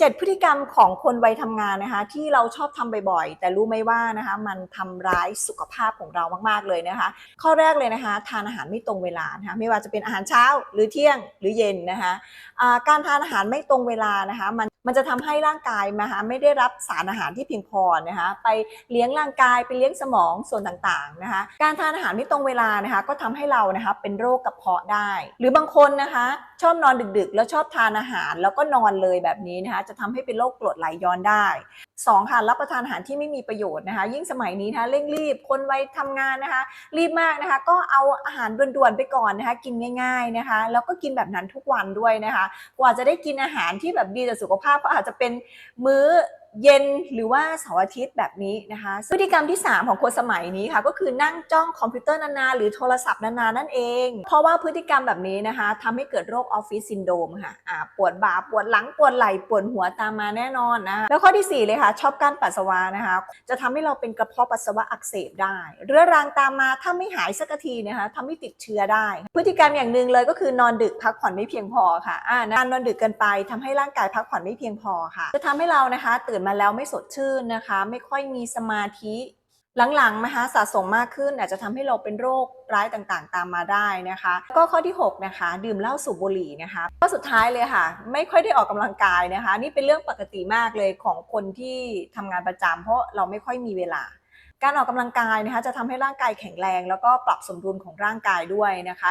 7 พฤติกรรมของคนวัยทำงานนะคะที่เราชอบทำบ่อยๆ แต่รู้ไหมว่านะคะมันทำร้ายสุขภาพของเรามากๆเลยนะคะ ข้อแรกเลยนะคะ ทานอาหารไม่ตรงเวลานะคะไม่ว่าจะเป็นอาหารเช้าหรือเที่ยงหรือเย็นนะคะะการทานอาหารไม่ตรงเวลานะคะมัน มันจะทำให้ร่างกายนะคะไม่ได้รับสารอาหารที่เพียงพอนะคะไปเลี้ยงร่างกายไปเลี้ยงสมองส่วนต่างๆนะคะการทานอาหารไม่ตรงเวลานะคะก็ทำให้เรานะคะเป็นโรคกระเพาะได้ หรือบางคนนะคะชอบนอนดึกๆ แล้วชอบทานอาหารแล้วก็นอนเลยแบบนี้นะคะจะทำให้เป็นโรคกรดไหลย้อนได้ สองค่ะรับประทานอาหารที่ไม่มีประโยชน์นะคะ ยิ่งสมัยนี้นะคะเร่งรีบคนวัยทำงานนะคะ รีบมากนะคะ ก็เอาอาหารด่วนๆไปก่อนนะคะ กินง่าย ๆนะคะ แล้วก็กินแบบนั้นทุกวันด้วยนะคะ กว่าจะได้กินอาหารที่แบบดีต่อสุขภาพก็อาจจะเป็นมื้อ เย็นหรือว่าเสาร์อาทิตย์แบบนี้นะคะพฤติกรรมที่ 3 ของคนสมัยนี้ค่ะ ก็คือนั่งจ้องคอมพิวเตอร์นานๆหรือโทรศัพท์นานๆนั่นเอง เพราะว่าพฤติกรรมแบบนี้นะคะทำให้เกิดโรคออฟฟิศซินโดมค่ะอ่าปวดบ่าปวดหลังปวดไหล่ปวดหัวตามมาแน่นอนนะคะแล้วข้อทีสี่ 4 เลยค่ะ ชอบการปัสสาวะนะคะ จะทำให้เราเป็นกระเพาะปัสสาวะอักเสบได้ เรื้อรังตามมาถ้าไม่หายสักทีนะคะทำให้ติดเชื้อได้ พฤติกรรมอย่างหนึ่งเลยก็คือนอนดึกพักผ่อนไม่เพียงพอค่ะการนอนดึกเกินไปทำให้ร่างกายพักผ่อนไม่เพียงพอค่ะ จะทำให้เรานะคะ ตื่นมาแล้วไม่สดชื่นนะคะ ไม่ค่อยมีสมาธิ หลังๆนะคะสะสมมากขึ้นอาจจะทำให้เราเป็นโรคร้ายต่างๆ ตามมาได้นะคะ ก็ข้อที่ 6 นะคะ ดื่มเหล้าสูบบุหรี่นะคะข้อสุดท้ายเลยค่ะ ไม่ค่อยได้ออกกำลังกายนะคะ นี่เป็นเรื่องปกติมากเลยของคนที่ทำงานประจำเพราะเราไม่ค่อยมีเวลาการออกกำลังกายนะคะจะทำให้ร่างกายแข็งแรง แล้วก็ปรับสมดุลของร่างกายด้วยนะคะ